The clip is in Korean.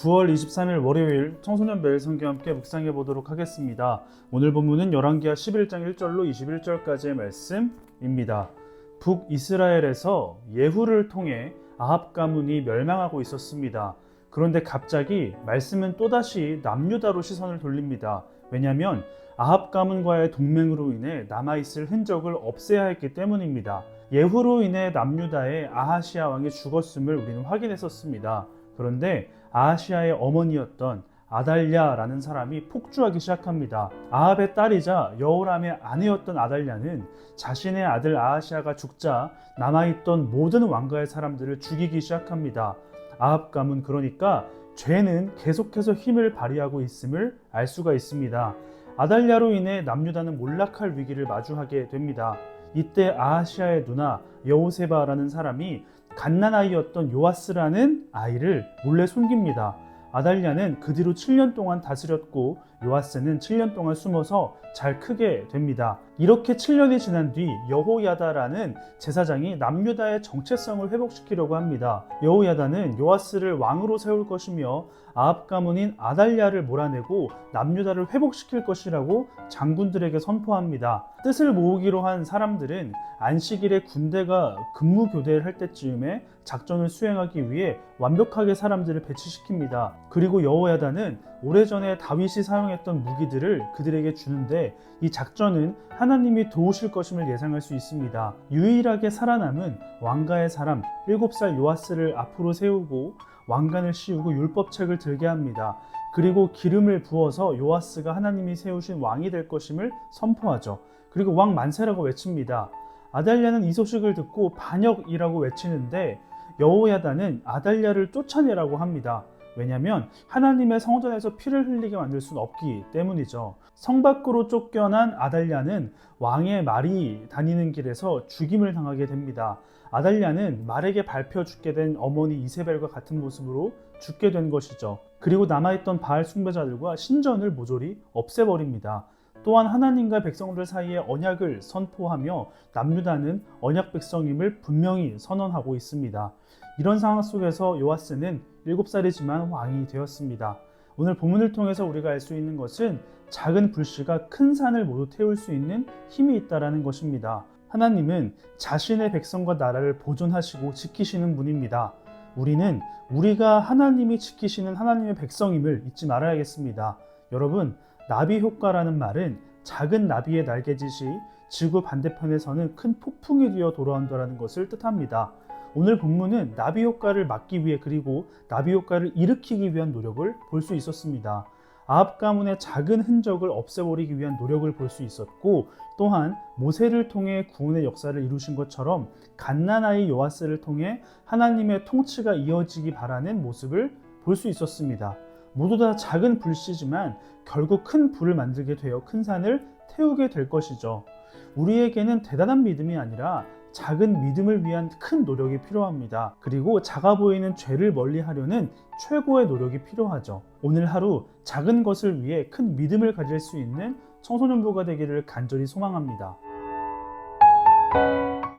9월 23일 월요일 청소년 매일 성경 함께 묵상해 보도록 하겠습니다. 오늘 본문은 열왕기하 11장 1절로 21절까지의 말씀입니다. 북이스라엘에서 예후를 통해 아합 가문이 멸망하고 있었습니다. 그런데 갑자기 말씀은 또다시 남유다로 시선을 돌립니다. 왜냐하면 아합 가문과의 동맹으로 인해 남아있을 흔적을 없애야 했기 때문입니다. 예후로 인해 남유다의 아하시아 왕이 죽었음을 우리는 확인했었습니다. 그런데 아하시아의 어머니였던 아달랴라는 사람이 폭주하기 시작합니다. 아합의 딸이자 여호람의 아내였던 아달랴는 자신의 아들 아하시아가 죽자 남아있던 모든 왕가의 사람들을 죽이기 시작합니다. 아합 가문 그러니까 죄는 계속해서 힘을 발휘하고 있음을 알 수가 있습니다. 아달랴로 인해 남유다는 몰락할 위기를 마주하게 됩니다. 이때 아하시아의 누나 여호세바라는 사람이 갓난아이였던 요아스라는 아이를 몰래 숨깁니다. 아달랴는 그 뒤로 7년 동안 다스렸고 요아스는 7년 동안 숨어서 잘 크게 됩니다. 이렇게 7년이 지난 뒤 여호야다라는 제사장이 남유다의 정체성을 회복시키려고 합니다. 여호야다는 요아스를 왕으로 세울 것이며 아합 가문인 아달랴를 몰아내고 남유다를 회복시킬 것이라고 장군들에게 선포합니다. 뜻을 모으기로 한 사람들은 안식일에 군대가 근무 교대를 할 때쯤에 작전을 수행하기 위해 완벽하게 사람들을 배치시킵니다. 그리고 여호야다는 오래전에 다윗이 사용했던 무기들을 그들에게 주는데 이 작전은 하나님이 도우실 것임을 예상할 수 있습니다. 유일하게 살아남은 왕가의 사람 7살 요아스를 앞으로 세우고 왕관을 씌우고 율법책을 들게 합니다. 그리고 기름을 부어서 요아스가 하나님이 세우신 왕이 될 것임을 선포하죠. 그리고 왕 만세라고 외칩니다. 아달랴는 이 소식을 듣고 반역이라고 외치는데 여호야다는 아달랴를 쫓아내라고 합니다. 왜냐하면 하나님의 성전에서 피를 흘리게 만들 수는 없기 때문이죠. 성 밖으로 쫓겨난 아달랴는 왕의 말이 다니는 길에서 죽임을 당하게 됩니다. 아달랴는 말에게 밟혀 죽게 된 어머니 이세벨과 같은 모습으로 죽게 된 것이죠. 그리고 남아있던 바알 숭배자들과 신전을 모조리 없애버립니다. 또한 하나님과 백성들 사이에 언약을 선포하며 남유다는 언약 백성임을 분명히 선언하고 있습니다. 이런 상황 속에서 요아스는 7살이지만 왕이 되었습니다. 오늘 본문을 통해서 우리가 알 수 있는 것은 작은 불씨가 큰 산을 모두 태울 수 있는 힘이 있다라는 것입니다. 하나님은 자신의 백성과 나라를 보존하시고 지키시는 분입니다. 우리는 우리가 하나님이 지키시는 하나님의 백성임을 잊지 말아야겠습니다. 여러분, 나비 효과라는 말은 작은 나비의 날개짓이 지구 반대편에서는 큰 폭풍이 되어 돌아온다는 것을 뜻합니다. 오늘 본문은 나비 효과를 막기 위해 그리고 나비 효과를 일으키기 위한 노력을 볼 수 있었습니다. 아합 가문의 작은 흔적을 없애버리기 위한 노력을 볼 수 있었고 또한 모세를 통해 구원의 역사를 이루신 것처럼 갓난아이 요아스를 통해 하나님의 통치가 이어지기 바라는 모습을 볼 수 있었습니다. 모두 다 작은 불씨지만 결국 큰 불을 만들게 되어 큰 산을 태우게 될 것이죠. 우리에게는 대단한 믿음이 아니라 작은 믿음을 위한 큰 노력이 필요합니다. 그리고 작아 보이는 죄를 멀리 하려는 최고의 노력이 필요하죠. 오늘 하루 작은 것을 위해 큰 믿음을 가질 수 있는 청소년부가 되기를 간절히 소망합니다.